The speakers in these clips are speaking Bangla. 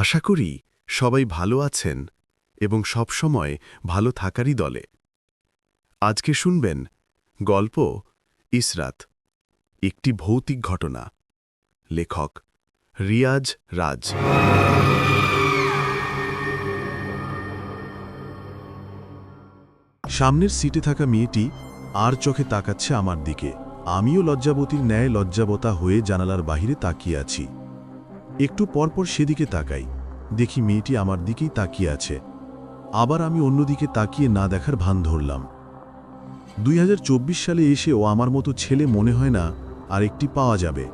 আশা করি সবাই ভালো আছেন এবং সবসময় ভালো থাকারই দলে। আজকে শুনবেন গল্প ইসরাত, একটি ভৌতিক ঘটনা। লেখক রিয়াজ রাজ। সামনের সিটে থাকা মেয়েটি আর চোখে তাকাচ্ছে আমার দিকে। আমিও লজ্জাবতীর ন্যায় লজ্জাবতা হয়ে জানালার বাহিরে তাকিয়ে আছি। একটু পরপর সেদিকে তাকাই। দেখি মেয়েটি আমার দিকেই তাকিয়ে আছে। আবার আমি অন্যদিকে তাকিয়ে না দেখার ভান ধরলাম। দুই হাজার চব্বিশ সালে এসে ও আমার মতো ছেলে মনে হয় না আর একটি পাওয়া যাবে।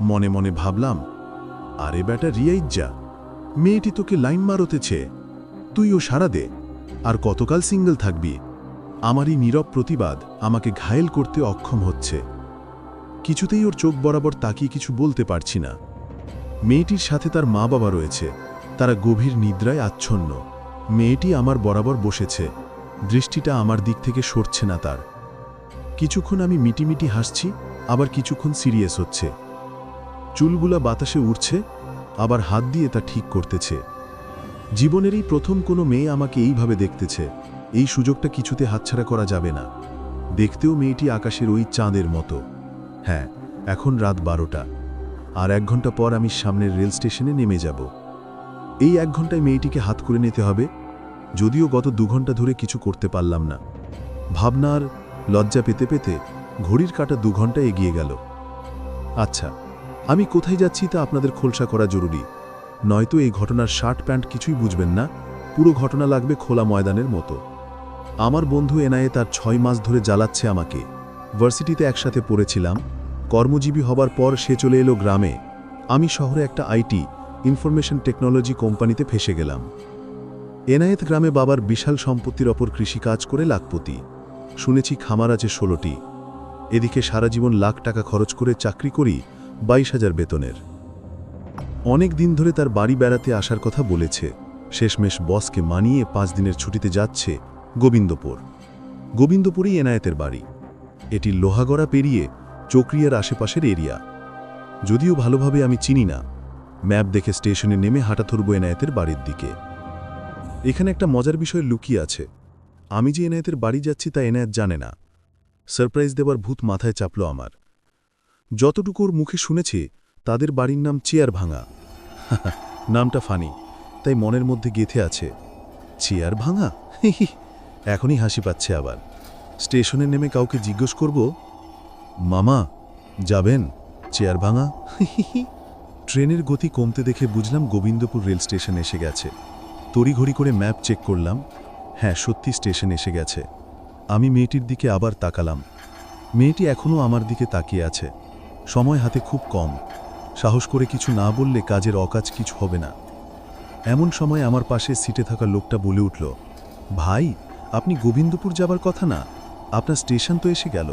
মনে মনে ভাবলাম, আরে বেটা রিয়াইজ্জা মেয়েটি তোকে লাইন মারতেছে। তুইও সারা দে, আর কতকাল সিঙ্গেল থাকবি? আমারই নীরব প্রতিবাদ আমাকে ঘায়েল করতে অক্ষম হচ্ছে। কিছুতেই ওর চোখ বরাবর তাকিয়ে কিছু বলতে পারছি না। মেয়েটির সাথে তার মা বাবা রয়েছে। তারা গভীর নিদ্রায় আচ্ছন্ন। মেয়েটি আমার বরাবর বসেছে। দৃষ্টিটা আমার দিক থেকে সরছে না তার। কিছুক্ষণ আমি মিটিমিটি হাসছি, আবার কিছুক্ষণ সিরিয়াস হচ্ছে। চুলগুলা বাতাসে উড়ছে, আবার হাত দিয়ে তা ঠিক করতেছে। জীবনেরই প্রথম কোনো মেয়ে আমাকে এইভাবে দেখতেছে। এই সুযোগটা কিছুতে হাতছাড়া করা যাবে না। দেখতেও মেয়েটি আকাশের ওই চাঁদের মতো। হ্যাঁ এখন রাত বারোটা। আর এক ঘণ্টা পর আমি সামনের রেল স্টেশনে নেমে যাব। এই এক ঘন্টায় মেয়েটিকে হাত করে নিতে হবে, যদিও গত দু ঘণ্টা ধরে কিছু করতে পারলাম না। ভাবনার লজ্জা পেতে পেতে ঘড়ির কাটা দু ঘণ্টা এগিয়ে গেল। আচ্ছা আমি কোথায় যাচ্ছি তা আপনাদের খোলসা করা জরুরি। নয়তো এই ঘটনার শার্ট প্যান্ট কিছুই বুঝবেন না, পুরো ঘটনা লাগবে খোলা ময়দানের মতো। আমার বন্ধু এনআইএ তার ছয় মাস ধরে জ্বালাচ্ছে আমাকে। ভার্সিটিতে একসাথে পড়েছিলাম, কর্মজীবী হবার পর সে চলে এলো গ্রামে। আমি শহরে একটা আইটি ইনফরমেশন টেকনোলজি কোম্পানিতে ফেসে গেলাম। এনায়েত গ্রামে বাবার বিশাল সম্পত্তির ওপর কৃষিকাজ করে লাখপতি। শুনেছি খামার আছে ষোলোটি। এদিকে সারা জীবন লাখ টাকা খরচ করে চাকরি করি বাইশ হাজার বেতনের। অনেক দিন ধরে তার বাড়ি বেড়াতে আসার কথা বলেছে। শেষমেশ বসকে মানিয়ে পাঁচ দিনের ছুটিতে যাচ্ছে গোবিন্দপুর। গোবিন্দপুরই এনায়েতের বাড়ি। এটি লোহাগড়া পেরিয়ে চক্রিয়ার আশেপাশের এরিয়া। যদিও ভালোভাবে আমি চিনি না ম্যাপ দেখে স্টেশনে নেমে হাঁটা ধরব এনায়েতের বাড়ির দিকে। এখানে একটা মজার বিষয় লুকিয়ে আছে। আমি যে এনায়েতের বাড়ি যাচ্ছি তা এনায়েত জানে না। সারপ্রাইজ দেবার ভূত মাথায় চাপল আমার। যতটুকু ওর মুখে শুনেছি, তাদের বাড়ির নাম চেয়ার ভাঙা। নামটা ফানি, তাই মনের মধ্যে গেথে আছে। চেয়ার ভাঙা? এখনই হাসি পাচ্ছে আবার। স্টেশনে নেমে কাউকে জিজ্ঞেস করব, মামা, যাবেন? চেয়ার ভাঙা? ট্রেনের গতি কমতে দেখে বুঝলাম গোবিন্দপুর রেল স্টেশন এসে গেছে। তড়িঘড়ি করে ম্যাপ চেক করলাম। হ্যাঁ সত্যি স্টেশন এসে গেছে। আমি মেয়েটির দিকে আবার তাকালাম। মেয়েটি এখনও আমার দিকে তাকিয়ে আছে। সময় হাতে খুব কম। সাহস করে কিছু না বললে কাজের অকাজ কিছু হবে না। এমন সময় আমার পাশে সিটে থাকা লোকটা বলে উঠল, ভাই, আপনি গোবিন্দপুর যাবার কথা না? আপনার স্টেশন তো এসে গেল।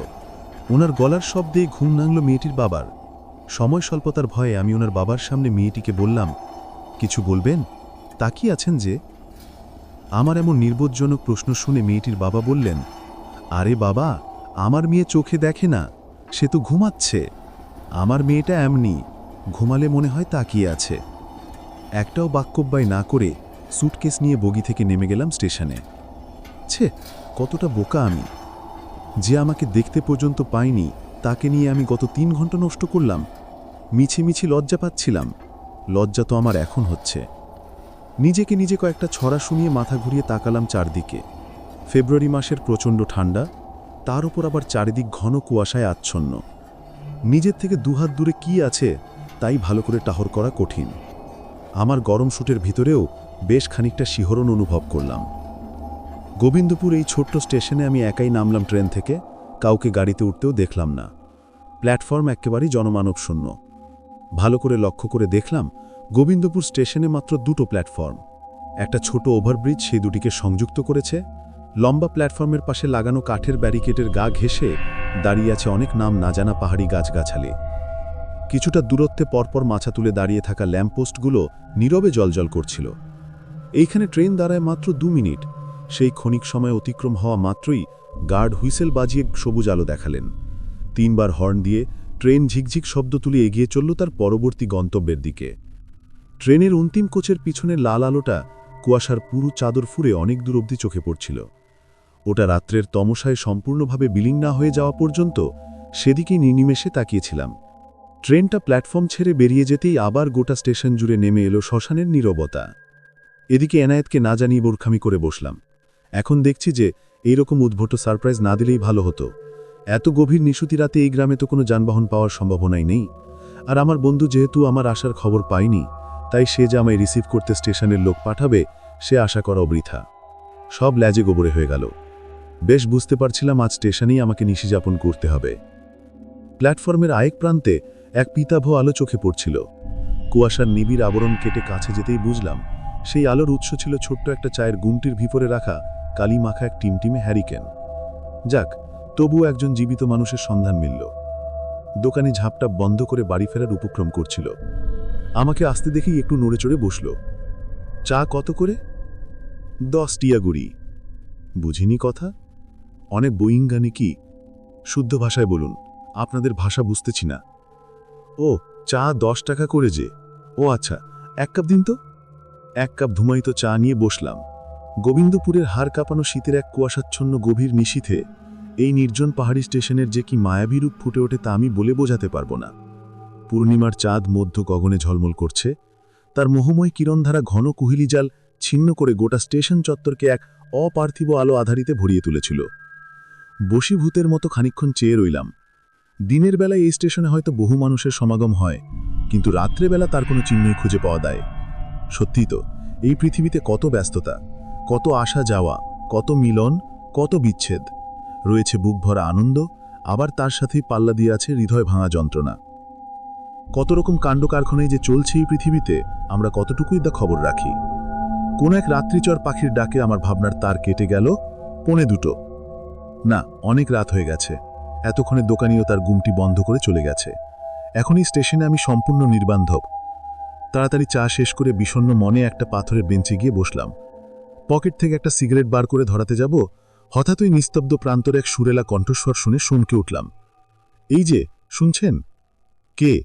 ওনার গলার শব্দে ঘুম নাংল মেয়েটির বাবার। সময় স্বল্পতার ভয়ে আমি ওনার বাবার সামনে মেয়েটিকে বললাম, কিছু বলবেন? তাকিয়ে আছেন যে, আমার এমন নির্বোধজনক প্রশ্ন শুনে মেয়েটির বাবা বললেন, আরে বাবা, আমার মেয়ে চোখে দেখে না, সে তো ঘুমাচ্ছে। আমার মেয়েটা এমনি, ঘুমালে মনে হয় তাকিয়ে আছে। একটাও বাক্যব্যয় না করে সুটকেস নিয়ে বগি থেকে নেমে গেলাম স্টেশনে। ছে, কতটা বোকা আমি। যে আমাকে দেখতে পর্যন্ত পাইনি তাকে নিয়ে আমি গত তিন ঘণ্টা নষ্ট করলাম। মিছি মিছি লজ্জা পাচ্ছিলাম। লজ্জা তো আমার এখন হচ্ছে। নিজেকে নিজে কয়েকটা ছড়া শুনিয়ে মাথা ঘুরিয়ে তাকালাম চারদিকে। ফেব্রুয়ারি মাসের প্রচণ্ড ঠান্ডা, তার উপর আবার চারিদিক ঘন কুয়াশায় আচ্ছন্ন। নিজের থেকে দুহাত দূরে কি আছে, তাই ভালো করে টাহর করা কঠিন। আমার গরম শুটের ভিতরেও বেশ খানিকটা শিহরণ অনুভব করলাম। গোবিন্দপুর এই ছোট্ট স্টেশনে আমি একাই নামলাম ট্রেন থেকে। কাউকে গাড়িতে উঠতেও দেখলাম না। প্ল্যাটফর্ম একেবারেই জনমানব শূন্য ভালো করে লক্ষ্য করে দেখলাম, গোবিন্দপুর স্টেশনে মাত্র দুটো প্ল্যাটফর্ম। একটা ছোট ওভারব্রিজ, সেই দুটিকে সংযুক্ত করেছে। লম্বা প্ল্যাটফর্মের পাশে লাগানো কাঠের ব্যারিকেডের গা ঘেঁষে দাঁড়িয়ে আছে অনেক নাম না জানা পাহাড়ি গাছগাছালি। কিছুটা দূরত্বে পরপর মাছা তুলে দাঁড়িয়ে থাকা ল্যাম্পপোস্টগুলো নীরবে জলজল করছিল। এইখানে ট্রেন দাঁড়ায় মাত্র দু মিনিট। সেই ক্ষণিক সময় অতিক্রম হওয়া মাত্রই গার্ড হুইসেল বাজিয়ে সবুজ আলো দেখালেন। তিনবার হর্ন দিয়ে ট্রেন ঝিকঝিক শব্দ তুলে এগিয়ে চলল তার পরবর্তী গন্তব্যের দিকে। ট্রেনের অন্তিম কোচের পিছনে লাল আলোটা কুয়াশার পুরু চাদর ফুরে অনেক দূর অবধি চোখে পড়ছিল। ওটা রাত্রের তমসায় সম্পূর্ণভাবে বিলীন না হয়ে যাওয়া পর্যন্ত সেদিকেই নির্নিমেষে তাকিয়েছিলাম। ট্রেনটা প্ল্যাটফর্ম ছেড়ে বেরিয়ে যেতেই আবার গোটা স্টেশন জুড়ে নেমে এলো শ্মশানের নীরবতা। এদিকে এনায়েতকে না জানিয়ে বোরখামি করে বসলাম। এখন দেখছি যে এইরকম উদ্ভট সারপ্রাইজ না দিলেই ভালো হতো। এত গভীর নিশুতি রাতে এই গ্রামে তো কোনো যানবাহন পাওয়ার সম্ভাবনাই নেই। আর আমার বন্ধু যেহেতু আমার আসার খবর পায়নি, তাই সে যে আমায় রিসিভ করতে স্টেশনের লোক পাঠাবে, সে আশা করা বৃথা সব ল্যাজে গোবরে হয়ে গেল। বেশ বুঝতে পারছিলাম আজ স্টেশনেই আমাকে নিশিযাপন করতে হবে। প্ল্যাটফর্মের আরেক প্রান্তে এক পিতাভ আলো চোখে পড়ছিল। কুয়াশার নিবিড় আবরণ কেটে কাছে যেতেই বুঝলাম, সেই আলোর উৎস ছিল ছোট্ট একটা চায়ের গুমটির ভিপরে রাখা কালি মাখা এক টিমটিমে হ্যারিকেন। যাক, তবুও একজন জীবিত মানুষের সন্ধান মিলল। দোকানে ঝাপটা বন্ধ করে বাড়ি ফেরার উপক্রম করছিল। আমাকে আসতে দেখেই একটু নড়ে চড়ে বসল। চা কত করে? দশ টিয়াগুড়ি। বুঝিনি কথা? অনেক বইঙ্গানি কি? শুদ্ধ ভাষায় বলুন, আপনাদের ভাষা বুঝতেছি না। ও, চা দশ টাকা করে যে। ও আচ্ছা এক কাপ দিন তো? এক কাপ ধুমায়িত চা নিয়ে বসলাম। গোবিন্দপুরের হাড় কাঁপানো শীতের এক কুয়াশাচ্ছন্ন গভীর নিশীথে এই নির্জন পাহাড়ি স্টেশনের যে কি মায়াবী রূপ ফুটে ওঠে তা আমি বলে বোঝাতে পারব না। পূর্ণিমার চাঁদ মধ্য গগনে ঝলমল করছে, তার মোহময় কিরণধারা ঘন কুহিলি জাল ছিন্ন করে গোটা স্টেশন চত্বরকে এক অপার্থিব আলো আধারিতে ভরিয়ে তুলেছিল। বশীভূতের মতো খানিক্ষণ চেয়ে রইলাম। দিনের বেলায় এই স্টেশনে হয়তো বহু মানুষের সমাগম হয়, কিন্তু রাত্রেবেলা তার কোনো চিহ্নই খুঁজে পাওয়া দেয়। সত্যি তো, এই পৃথিবীতে কত ব্যস্ততা। কত আসা যাওয়া, কত মিলন, কত বিচ্ছেদ। রয়েছে বুক ভরা আনন্দ, আবার তার সাথেই পাল্লা দিয়ে আছে হৃদয় ভাঙা যন্ত্রণা। কত রকম কাণ্ড কারখানায় যে চলছে এই পৃথিবীতে, আমরা কতটুকুই দা খবর রাখি। কোন এক রাত্রিচর পাখির ডাকে আমার ভাবনার তার কেটে গেল, পনে দুটো। না, অনেক রাত হয়ে গেছে। এতক্ষণে দোকানিও তার গুমটি বন্ধ করে চলে গেছে। এখনই স্টেশনে আমি সম্পূর্ণ নির্বান্ধব। তাড়াতাড়ি চা শেষ করে বিষণ্ণ মনে একটা পাথরের বেঞ্চে গিয়ে বসলাম। পকেট থেকে একটা সিগারেট বার করে ধরাতে যাব, হঠাৎই নিস্তব্ধ প্রান্তরে এক সুরেলা কণ্ঠস্বর শুনে শুনকে উঠলাম। এই যে, শুনছেন? কে?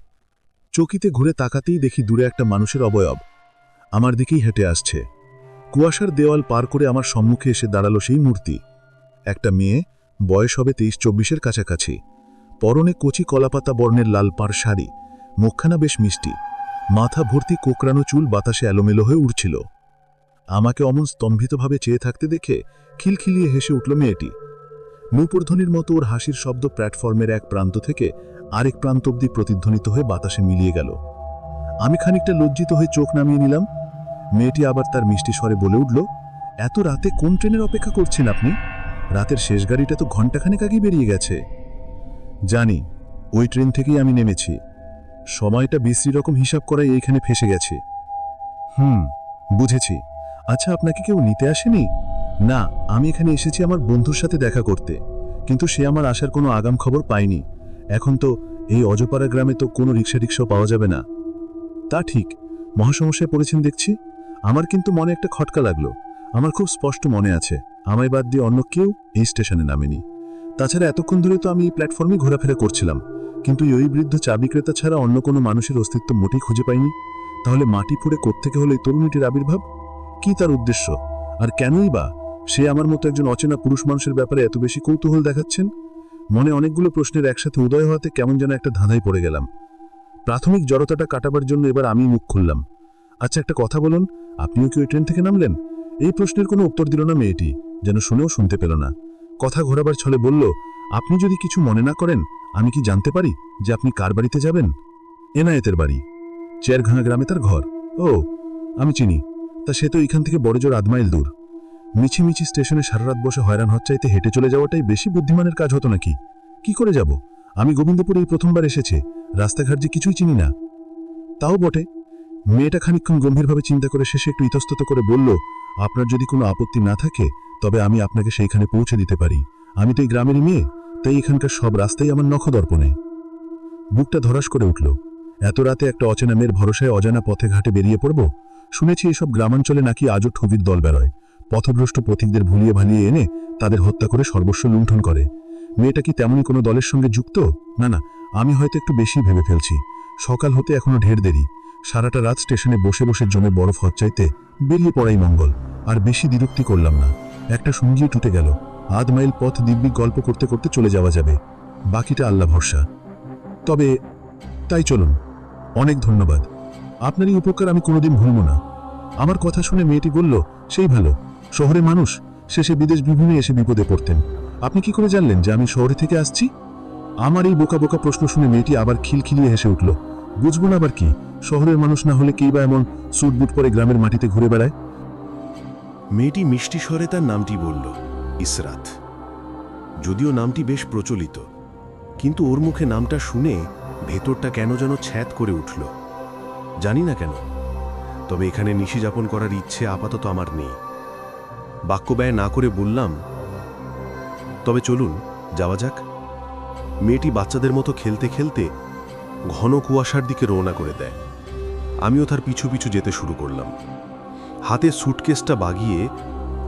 চকিতে ঘুরে তাকাতেই দেখি দূরে একটা মানুষের অবয়ব। আমার দিকেই হেঁটে আসছে। কুয়াশার দেওয়াল পার করে আমার সম্মুখে এসে দাঁড়াল সেই মূর্তি। একটা মেয়ে, বয়স হবে তেইশ চব্বিশের কাছাকাছি। পরনে কচি কলাপাতা বর্ণের লাল পাড় শাড়ি। মুখখানা বেশ মিষ্টি। মাথা ভর্তি কোকড়ানো চুল বাতাসে এলোমেলো হয়ে উড়ছিল। আমাকে অমন স্তম্ভিতভাবে চেয়ে থাকতে দেখে খিলখিলিয়ে হেসে উঠল মেয়েটি। নূপুরধ্বনির মতো ওর হাসির শব্দ প্ল্যাটফর্মের এক প্রান্ত থেকে আরেক প্রান্ত অব্দি প্রতিধ্বনিত হয়ে বাতাসে মিলিয়ে গেল। আমি খানিকটা লজ্জিত হয়ে চোখ নামিয়ে নিলাম। মেয়েটি আবার তার মিষ্টি স্বরে বলে উঠল, এত রাতে কোন ট্রেনের অপেক্ষা করছেন আপনি? রাতের শেষ গাড়িটা তো ঘণ্টাখানেক আগেই বেরিয়ে গেছে। জানি, ওই ট্রেন থেকেই আমি নেমেছি। সময়টা বিশ্রী রকম হিসাব করাই এইখানে ফেসে গেছে। হুম, বুঝেছি। আচ্ছা আপনাকে কেউ নিতে আসেনি? না, আমি এখানে এসেছি আমার বন্ধুর সাথে দেখা করতে। কিন্তু সে আমার আসার কোনো আগাম খবর পায়নি। এখন তো এই অজপাড়া গ্রামে তো কোনো রিক্সা রিক্সাও পাওয়া যাবে না। তা ঠিক, মহাসমস্যায় পড়েছেন দেখছি? আমার কিন্তু মনে একটা খটকা লাগল। আমার খুব স্পষ্ট মনে আছে, আমায় বাদ দিয়ে অন্য কেউ এই স্টেশনে নামেনি। তাছাড়া এতক্ষণ ধরে তো আমি এই প্ল্যাটফর্মে ঘোরাফেরা করছিলাম। কিন্তু ওই বৃদ্ধ চা বিক্রেতা ছাড়া অন্য কোনো মানুষের অস্তিত্ব মোটেই খুঁজে পাইনি। তাহলে মাটি ফুড়ে কোত্থেকে হলো এই তরুণীটির আবির্ভাব? কি তার উদ্দেশ্য? আর কেনই বা সে আমার মতো একজন অচেনা পুরুষ মানুষের ব্যাপারে এত বেশি কৌতূহল দেখাচ্ছেন? মনে অনেকগুলো প্রশ্নের একসাথে উদয় হওয়াতে কেমন যেন একটা ধাঁধায় পড়ে গেলাম। প্রাথমিক জড়তাটা কাটাবার জন্য এবার আমি মুখ খুললাম। আচ্ছা একটা কথা বলুন, আপনিও কি ওই ট্রেন থেকে নামলেন? এই প্রশ্নের কোনো উত্তর দিল না মেয়েটি, যেন শুনেও শুনতে পেল না। কথা ঘোরাবার ছলে বলল, আপনি যদি কিছু মনে না করেন, আমি কি জানতে পারি যে আপনি কার বাড়িতে যাবেন? এনায়েতের বাড়ি চেয়ারঘাঙা গ্রামে তার ঘর। ও, আমি চিনি। তা সে তো এখান থেকে বড় জোর আধ মাইল দূর। মিছিমিছি স্টেশনে সারা রাত বসে হয়রান হচ্চাইতে হেঁটে চলে যাওয়াটাই বেশি বুদ্ধিমানের কাজ হতো নাকি? কি করে যাব? আমি গোবিন্দপুরে এই প্রথমবার এসেছে, রাস্তাঘাট যে কিছুই চিনি না। তাও বটে। মেয়েটা খানিক্ষণ গম্ভীরভাবে চিন্তা করে শেষে একটু ইতস্তত করে বলল, আপনার যদি কোনো আপত্তি না থাকে, তবে আমি আপনাকে সেইখানে পৌঁছে দিতে পারি। আমি তো এই গ্রামেরই মেয়ে, তাই এখানকার সব রাস্তাই আমার নখদর্পণে। বুকটা ধরাস করে উঠল, এত রাতে একটা অচেনা মেয়ের ভরসায় অজানা পথে ঘাটে বেরিয়ে পড়ব? শুনেছি এসব গ্রামাঞ্চলে নাকি আজও ঠবির দল বেরোয়। পথভ্রষ্ট পথিকদের ভুলিয়ে ভালিয়ে এনে তাদের হত্যা করে সর্বস্ব লুণ্ঠন করে। মেয়েটা কি তেমনই কোনো দলের সঙ্গে যুক্ত? না না, আমি হয়তো একটু বেশি ভেবে ফেলছি। সকাল হতে এখনও ঢের দেরি। সারাটা রাত স্টেশনে বসে বসে জমে বরফ হচ্চাইতে বেরিয়ে পড়াই মঙ্গল। আর বেশি বিরক্তি করলাম না। একটা সঙ্গীও টুটে গেল। আধ মাইল পথ দিব্যি গল্প করতে করতে চলে যাওয়া যাবে। বাকিটা আল্লাহ ভরসা। তবে তাই চলুন। অনেক ধন্যবাদ। আপনার এই উপকার আমি কোনোদিন ভুলব না। আমার কথা শুনে মেয়েটি বলল, সেই ভালো। শহরে মানুষ, শেষে বিদেশ বিভূমে এসে বিপদে পড়তেন। আপনি কি করে জানলেন যে আমি শহরে থেকে আসছি? আমার এই বোকা বোকা প্রশ্ন শুনে মেয়েটি আবার খিলখিলিয়ে হেসে উঠল, বুঝব না আবার কি? শহরের মানুষ না হলে কেই বা এমন সুট বুট পরে গ্রামের মাটিতে ঘুরে বেড়ায়? মেয়েটি মিষ্টি স্বরে তার নামটি বলল, ইসরাত। যদিও নামটি বেশ প্রচলিত, কিন্তু ওর মুখে নামটা শুনে ভেতরটা কেন যেন ছ্যাত করে উঠল। জানি না কেন। তবে এখানে নিশি যাপন করার ইচ্ছে আপাতত আমার নেই। বাক্য ব্যয় না করে বললাম, তবে চলুন, যাওয়া যাক। মেয়েটি বাচ্চাদের মতো খেলতে খেলতে ঘন কুয়াশার দিকে রওনা করে দেয়। আমিও তার পিছু পিছু যেতে শুরু করলাম। হাতে সুটকেসটা বাগিয়ে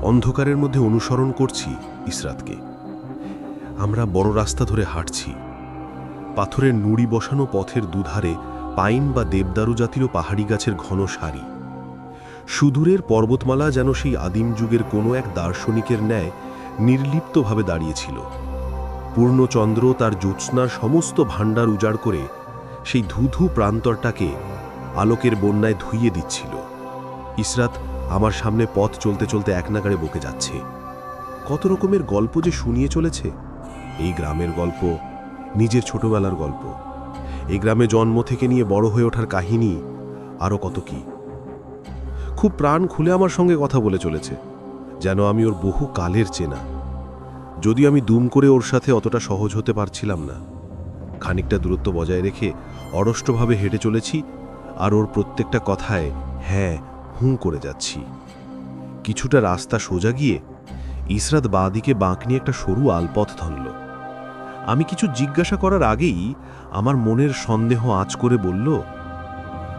অন্ধকারের মধ্যে অনুসরণ করছি ইসরাতকে। আমরা বড় রাস্তা ধরে হাঁটছি। পাথরের নুড়ি বসানো পথের দুধারে পাইন বা দেবদারু জাতীয় পাহাড়ি গাছের ঘন সারি। সুদূরের পর্বতমালা যেন সেই আদিম যুগের কোনো এক দার্শনিকের ন্যায় নির্লিপ্তভাবে দাঁড়িয়েছিল। পূর্ণচন্দ্র তার জ্যোৎস্নার সমস্ত ভাণ্ডার উজাড় করে সেই ধুধু প্রান্তরটাকে আলোকের বন্যায় ধুইয়ে দিচ্ছিল। ইসরাত আমার সামনে পথ চলতে চলতে এক নাগাড়ে বকে যাচ্ছে। কত রকমের গল্প যে শুনিয়ে চলেছে? এই গ্রামের গল্প, নিজের ছোটবেলার গল্প। এই গ্রামে জন্ম থেকে নিয়ে বড় হয়ে ওঠার কাহিনী আরও কত কি? খুব প্রাণ খুলে আমার সঙ্গে কথা বলে চলেছে, যেন আমি ওর বহু কালের চেনা। যদিও আমি দুম করে ওর সাথে অতটা সহজ হতে পারছিলাম না, খানিকটা দূরত্ব বজায় রেখে অরষ্টভাবে হেঁটে চলেছি আর ওর প্রত্যেকটা কথায় হ্যাঁ হুঁ করে যাচ্ছি। কিছুটা রাস্তা সোজা গিয়ে ইসরাত বাঁদিকে বাঁক নিয়ে একটা সরু আলপথ ধরল। আমি কিছু জিজ্ঞাসা করার আগেই আমার মনের সন্দেহ আঁচ করে বলল,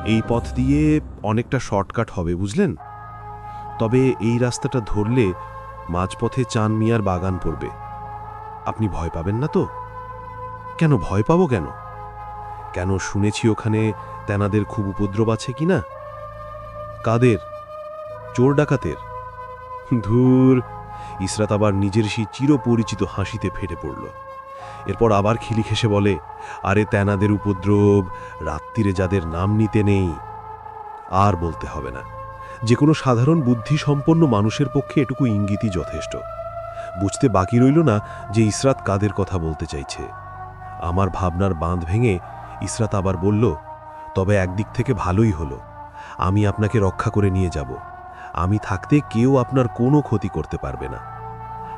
এই পথ দিয়ে অনেকটা শর্টকাট হবে, বুঝলেন? তবে এই রাস্তাটা ধরলে মাঝপথে চান মিয়ার বাগান পড়বে। আপনি ভয় পাবেন না তো? কেন ভয় পাবো কেন? কেন শুনেছি ওখানে তেনাদের খুব উপদ্রব আছে কি না? কাদের? চোর ডাকাতের? ধুর, ইসরাত আবার নিজের সেই চিরপরিচিত হাসিতে ফেটে পড়ল। এরপর আবার খিলি খেসে বলে, আরে তেনাদের উপদ্রব রাত্রিরে যাদের নাম নিতে নেই, আর বলতে হবে না। যে কোনো সাধারণ বুদ্ধি সম্পন্ন মানুষের পক্ষে এটুকু ইঙ্গিতই যথেষ্ট। বুঝতে বাকি রইল না যে ইসরাত কাদের কথা বলতে চাইছে। আমার ভাবনার বাঁধ ভেঙে ইসরাত আবার বলল, তবে একদিক থেকে ভালোই হলো। আমি আপনাকে রক্ষা করে নিয়ে যাব। আমি থাকতে কেউ আপনার কোনো ক্ষতি করতে পারবে না।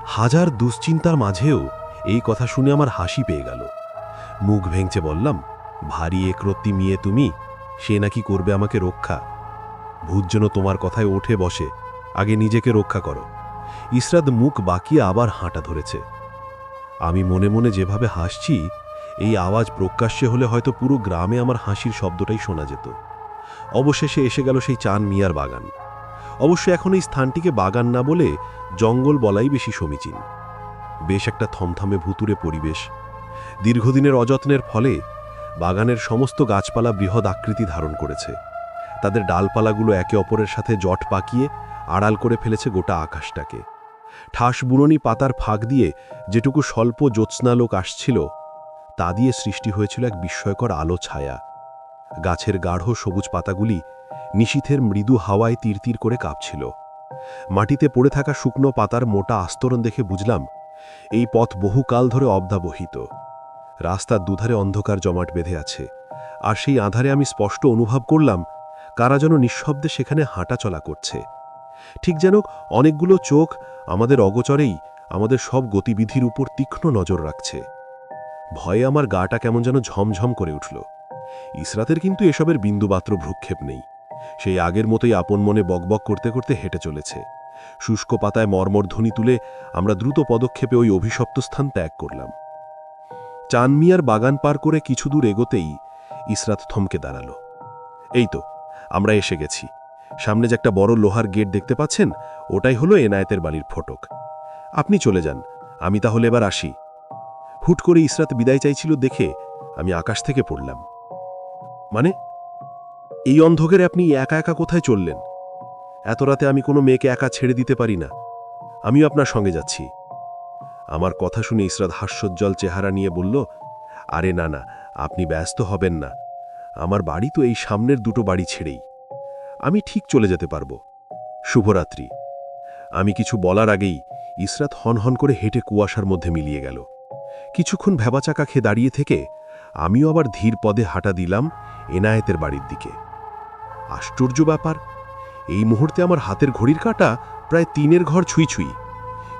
হাজার দুশ্চিন্তার মাঝেও এই কথা শুনে আমার হাসি পেয়ে গেল। মুখ ভেঙচে বললাম, ভারী একরত্তি মিয়ে তুমি, সে নাকি করবে আমাকে রক্ষা। ভূত যেন তোমার কথায় ওঠে বসে, আগে নিজেকে রক্ষা করো। ইসরাদ মুখ বাকিয়ে আবার হাঁটা ধরেছে। আমি মনে মনে যেভাবে হাসছি, এই আওয়াজ প্রকাশ্যে হলে হয়তো পুরো গ্রামে আমার হাসির শব্দটাই শোনা যেত। অবশেষে এসে গেল সেই চান মিয়ার বাগান। অবশ্য এখন এই স্থানটিকে বাগান না বলে জঙ্গল বলাই বেশি সমীচীন। বেশ একটা থমথমে ভুতুরে পরিবেশ। দীর্ঘদিনের অযত্নের ফলে বাগানের সমস্ত গাছপালা বৃহৎ আকৃতি ধারণ করেছে। তাদের ডালপালাগুলো একে অপরের সাথে জট পাকিয়ে আড়াল করে ফেলেছে গোটা আকাশটাকে। ঠাস বুননি পাতার ফাঁক দিয়ে যেটুকু স্বল্প জ্যোৎস্নালোক আসছিল, তা দিয়ে সৃষ্টি হয়েছিল এক বিস্ময়কর আলো ছায়া। গাছের গাঢ় সবুজ পাতাগুলি নিশীথের মৃদু হাওয়ায় তীর তীর করে কাঁপছিল। মাটিতে পড়ে থাকা শুকনো পাতার মোটা আস্তরণ দেখে বুঝলাম এই পথ বহুকাল ধরে অবদাবহিত। রাস্তার দুধারে অন্ধকার জমাট বেঁধে আছে। আর সেই আধারে আমি স্পষ্ট অনুভব করলাম, কারা যেন নিঃশব্দে সেখানে হাঁটাচলা করছে। ঠিক যেন অনেকগুলো চোখ আমাদের অগোচরেই আমাদের সব গতিবিধির উপর তীক্ষ্ণ নজর রাখছে। ভয়ে আমার গাটা কেমন যেন ঝমঝম করে উঠল। ইসরাতের কিন্তু এসবের বিন্দুমাত্র ভ্রুক্ষেপ নেই। সেই আগের মতোই আপন মনে বকবক করতে করতে হেঁটে চলেছে। শুষ্ক পাতায় মর্মর ধ্বনি তুলে আমরা দ্রুত পদক্ষেপে ওই অভিশপ্ত স্থান ত্যাগ করলাম। চানমিয়ার বাগান পার করে কিছু দূর এগোতেই ইসরাত থমকে দাঁড়াল। এই তো, আমরা এসে গেছি। সামনে যে একটা বড় লোহার গেট দেখতে পাচ্ছেন, ওটাই হলো এনায়েতের বাড়ির ফটক। আপনি চলে যান, আমি তাহলে এবার আসি। হুট করে ইসরাত বিদায় চাইছিল দেখে আমি আকাশ থেকে পড়লাম। মানে? এই অন্ধকারে আপনি একা একা কোথায় চললেন? এত রাতে আমি কোনো মেয়েকে একা ছেড়ে দিতে পারি না। আমিও আপনার সঙ্গে যাচ্ছি। আমার কথা শুনে ইসরাত হাস্যোজ্জ্বল চেহারা নিয়ে বলল, আরে না না, আপনি ব্যস্ত হবেন না। আমার বাড়ি তো এই সামনের দুটো বাড়ি ছেড়েই। আমি ঠিক চলে যেতে পারব। শুভরাত্রি। আমি কিছু বলার আগেই ইসরাত হনহন করে হেঁটে কুয়াশার মধ্যে মিলিয়ে গেল। কিছুক্ষণ ভেবাচাকা খেয়ে দাঁড়িয়ে থেকে আমিও আবার ধীর পদে হাঁটা দিলাম এনায়েতের বাড়ির দিকে। আশ্চর্য ব্যাপার এই মুহূর্তে আমার হাতের ঘড়ির কাটা প্রায় তিনের ঘর ছুঁই ছুঁই।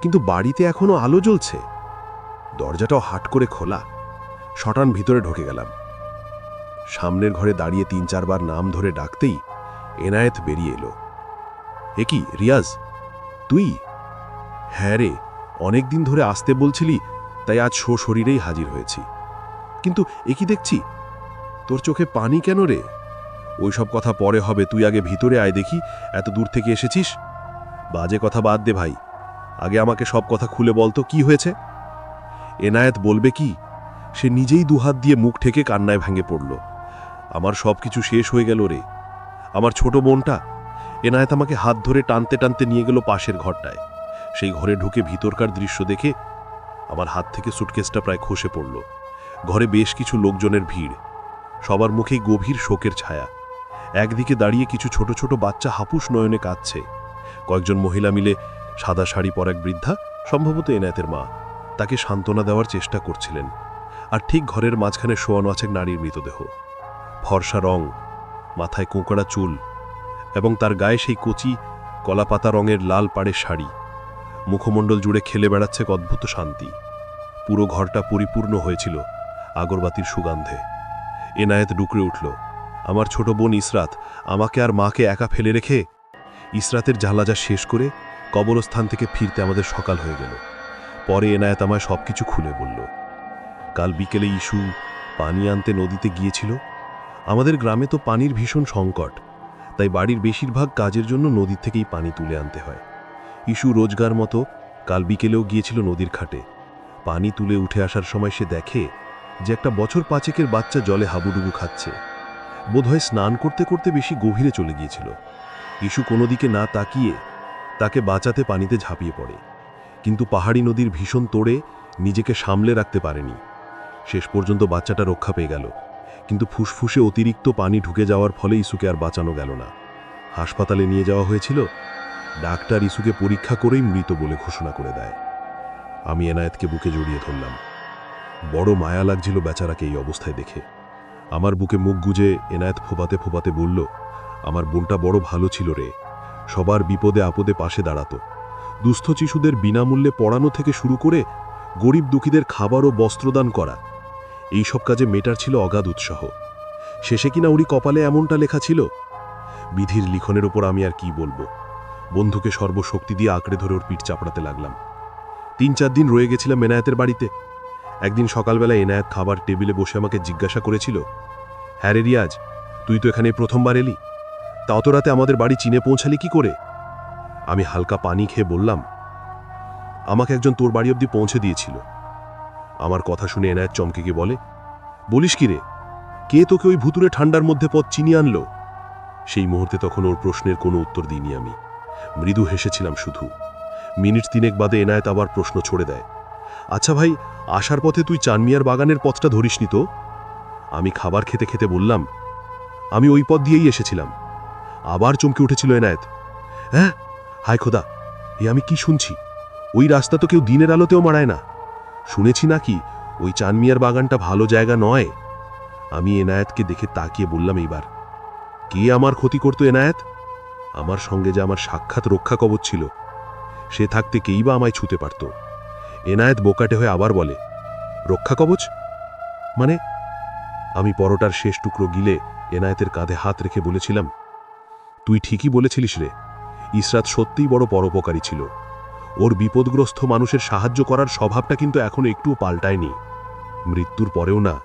কিন্তু বাড়িতে এখনও আলো জ্বলছে। দরজাটাও হাট করে খোলা। শটান ভিতরে ঢুকে গেলাম। সামনের ঘরে দাঁড়িয়ে তিন চারবার নাম ধরে ডাকতেই এনায়েত বেরিয়ে এলো। এ কি, রিয়াজ? তুই? হ্যাঁ রে অনেক দিন ধরে আসতে বলছিলি, তাই আজ শো শরীরেই হাজির হয়েছি। কিন্তু এ কি দেখছি? তোর চোখে পানি কেন রে? ওইসব কথা পরে হবে, তুই আগে ভিতরে আয় দেখি, এত দূর থেকে এসেছিস? বাজে কথা বাদ দে ভাই। আগে আমাকে সব কথা খুলে বলতো কি হয়েছে? এনায়েত বলবে কি? সে নিজেই দুহাত দিয়ে মুখ ঠেকে কান্নায় ভেঙে পড়ল। আমার সব কিছু শেষ হয়ে গেল রে। আমার ছোট বোনটা, এনায়েত আমাকে হাত ধরে টানতে টানতে নিয়ে গেল পাশের ঘরটায়। সেই ঘরে ঢুকে ভিতরকার দৃশ্য দেখে আমার হাত থেকে সুটকেসটা প্রায় খসে পড়ল। ঘরে বেশ কিছু লোকজনের ভিড়। সবার মুখেই গভীর শোকের ছায়া। একদিকে দাঁড়িয়ে কিছু ছোট ছোট বাচ্চা হাপুস নয়নে কাঁদছে। কয়েকজন মহিলা মিলে সাদা শাড়ি পরা এক বৃদ্ধা, সম্ভবত এনায়েতের মা, তাকে সান্ত্বনা দেওয়ার চেষ্টা করছিলেন। আর ঠিক ঘরের মাঝখানে শোয়ানো আছে নারীর মৃতদেহ। ফর্সা রং, মাথায় কোঁকড়া চুল এবং তার গায়ে সেই কচি, কলাপাতা রঙের লাল পাড়ের শাড়ি। মুখমণ্ডল জুড়ে খেলে বেড়াচ্ছে এক অদ্ভুত শান্তি। পুরো ঘরটা পরিপূর্ণ হয়েছিল আগরবাতির সুগন্ধে। এনায়েত ডুকরে উঠল। আমার ছোট বোন ইসরাত আমাকে আর মাকে একা ফেলে রেখে ইসরাতের জ্বালাজা শেষ করে কবরস্থান থেকে ফিরতে আমাদের সকাল হয়ে গেল। পরে এনায়েত আমায় সব কিছু খুলে বলল। কাল বিকেলে ইস্যু পানি আনতে নদীতে গিয়েছিল। আমাদের গ্রামে তো পানির ভীষণ সংকট, তাই বাড়ির বেশিরভাগ কাজের জন্য নদীর থেকেই পানি তুলে আনতে হয়। ইস্যু রোজগার মতো কাল বিকেলেও গিয়েছিল নদীর ঘাটে পানি তুলে উঠে আসার সময় সে দেখে যে একটা বছর পাঁচেকের বাচ্চা জলে হাবুডুবু খাচ্ছে। বোধহয় স্নান করতে করতে বেশি গভীরে চলে গিয়েছিল। ইস্যু কোনো দিকে না তাকিয়ে তাকে বাঁচাতে পানিতে ঝাঁপিয়ে পড়ে। কিন্তু পাহাড়ি নদীর ভীষণ তোড়ে নিজেকে সামলে রাখতে পারেনি। শেষ পর্যন্ত বাচ্চাটা রক্ষা পেয়ে গেল। কিন্তু ফুসফুসে অতিরিক্ত পানি ঢুকে যাওয়ার ফলে ইস্যুকে আর বাঁচানো গেল না। হাসপাতালে নিয়ে যাওয়া হয়েছিল। ডাক্তার ইস্যুকে পরীক্ষা করেই মৃত বলে ঘোষণা করে দেয়। আমি এনায়েতকে বুকে জড়িয়ে ধরলাম। বড় মায়া লাগছিল বেচারাকে এই অবস্থায় দেখে। আমার বুকে মুখ গুজে এনায়েত ফোপাতে ফোপাতে বলল, আমার বোনটা বড় ভালো ছিল রে। সবার বিপদে আপদে পাশে দাঁড়াতো। দুস্থ শিশুদের বিনামূল্যে পড়ানো থেকে শুরু করে গরিব দুঃখীদের খাবার ও বস্ত্রদান করা। এই সব কাজে মেটার ছিল অগাধ উৎসাহ। শেষে কিনা উড়ি কপালে এমনটা লেখা ছিল, বিধির লিখনের ওপর আমি আর কি বলব। বন্ধুকে সর্বশক্তি দিয়ে আঁকড়ে ধরে ওর পিঠ চাপড়াতে লাগলাম। তিন চার দিন রয়ে গেছিলাম এনায়েতের বাড়িতে। একদিন সকালবেলা এনায়েত খাবার টেবিলে বসে আমাকে জিজ্ঞাসা করেছিল হ্যাঁ রে রিয়াজ, তুই তো এখানে প্রথমবার এলি। তা অত রাতে আমাদের বাড়ি চিনে পৌঁছালি কি করে? আমি হালকা পানি খেয়ে বললাম, আমাকে একজন তোর বাড়ি অবধি পৌঁছে দিয়েছিল। আমার কথা শুনে এনায়েত চমকে গিয়ে বলে, বলিস কি রে, কে তোকে ওই ভুতুরে ঠান্ডার মধ্যে পথ চিনিয়ে আনলো? সেই মুহূর্তে তখন ওর প্রশ্নের কোনো উত্তর দিইনি আমি। মৃদু হেসেছিলাম শুধু। মিনিট তিনেক বাদে এনায়েত আবার প্রশ্ন ছড়ে দেয় আচ্ছা ভাই, আসার পথে তুই চানমিয়ার বাগানের পথটা ধরিসনি তো? আমি খাবার খেতে খেতে বললাম, আমি ওই পথ দিয়েই এসেছিলাম। আবার চমকে উঠেছিল এনায়েত। হ্যাঁ? হায় খোদা, এ আমি কি শুনছি? ওই রাস্তা তো কেউ দিনের আলোতেও মারায় না। শুনেছি নাকি ওই চানমিয়ার বাগানটা ভালো জায়গা নয়? আমি এনায়েতকে দেখে তাকিয়ে বললাম এইবার, কে আমার ক্ষতি করতো এনায়েত? আমার সঙ্গে যে আমার সাক্ষাৎ রক্ষা কবচ ছিল, সে থাকতে কেই বা আমায় ছুতে পারত? এনায়েত বোকাটে হয়ে আবার বলে, রক্ষা কবচ? মানে? আমি পরোটার শেষ টুকরো গিলে এনায়েতের কাঁধে হাত রেখে বলেছিলাম, তুই ঠিকই বলেছিলিস রে, ইসরাত সত্যিই বড় পরোপকারী ছিল। ওর বিপদগ্রস্ত মানুষের সাহায্য করার স্বভাবটা কিন্তু এখন একটুও পাল্টায়নি। মৃত্যুর পরেও না